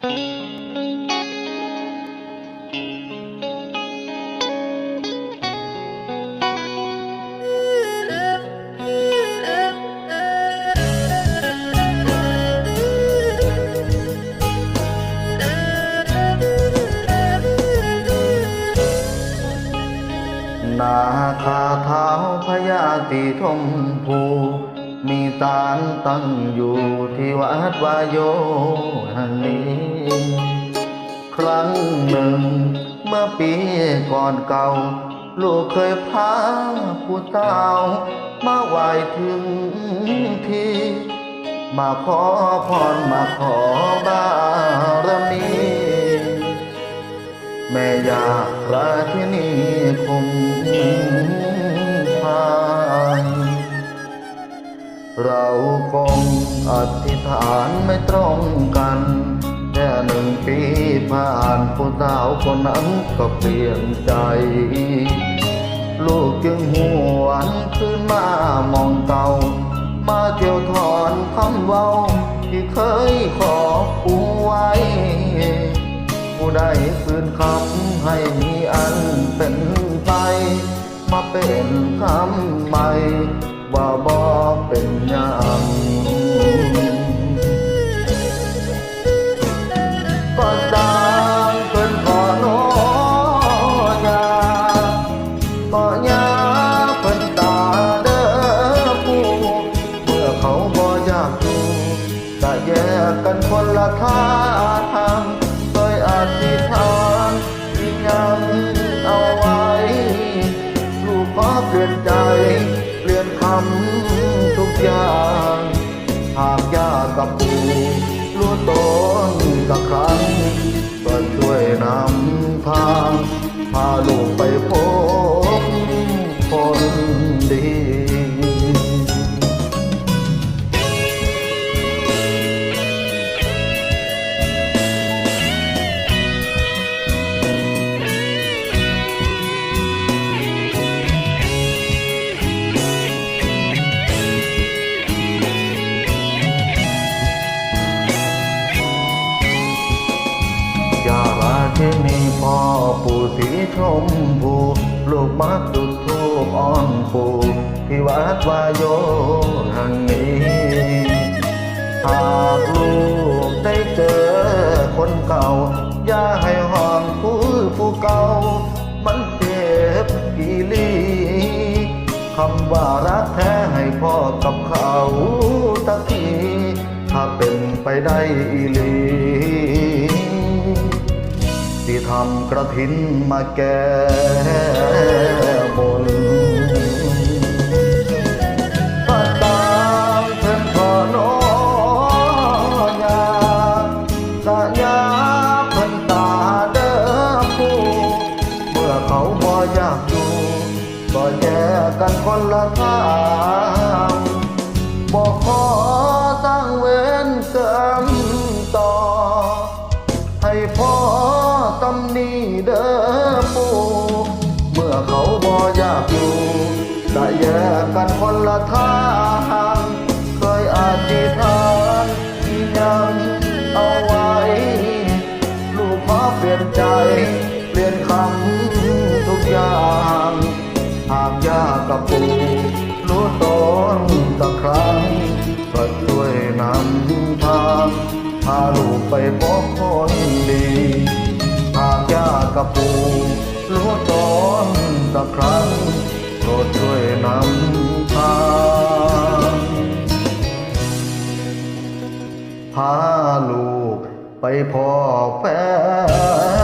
นาคาเท้าพญาติทมภู มีตาลตั้งอยู่ที่วัดวายโยแห่งนี้ ครั้งหนึ่งเมื่อปีก่อนเก่า ลูกเคยพาผู้เต้ามาไหว้ถึงที่ มาขอพรมาขอบารมีแม่ยาพระที่นี่คง คงอธิษฐานไม่ตรงกัน แค่หนึ่งปีผ่านผู้สาวคนนั้นก็เปลี่ยนใจ ลูกจึงหวนขึ้นมามองเก่ามาเที่ยวถอนคำเว้า ที่เคยขอปูไว้ ผู้ใดคืนคำให้มีอันเป็นไป มาเป็นคำใหม่ ว่าบอกเป็นย่างก็ดังเพิ่นขอโนยาก็ยาเพิ่นตาเด้อผู้เมื่อเขาบ่อยากอยู่ก็แยกกันคนละทางโดยอธิษฐาน เปลี่ยนใจ เปลี่ยนคำทุกอย่าง พ่อปู่สีชมพูลูกมักจุดทูปอ้อนปู่ที่วัดวายโยแห่งนี้หากลูกได้เจอคนเก่า อย่าให้ห่องผู้ผู้เก่า มันเจ็บอีหลีคำว่ารักแท้ให้พ่อกับเขาตะทีถ้าเป็นไปได้อีลี ทำกระถินมาแก้บนก็ตามเพิ่นขอโนยาสะยาเพิ่นตาเด้อผู้เมื่อเขาบ่อยากอยู่ก็แยกกันคนละทาง บ่อยากอยู่ได้แยกกันคนละทางเคยอธิษฐานที่ยังเอาไว้ ลูกขอเปลี่ยนใจ เปลี่ยนคำทุกอย่างหากยากกับปู่รู้ตนสักครั้งก็ช่วยนำทางพาลูกไปพบคนดีหากยากกับปู่ พาลูกไปพ่อแฟน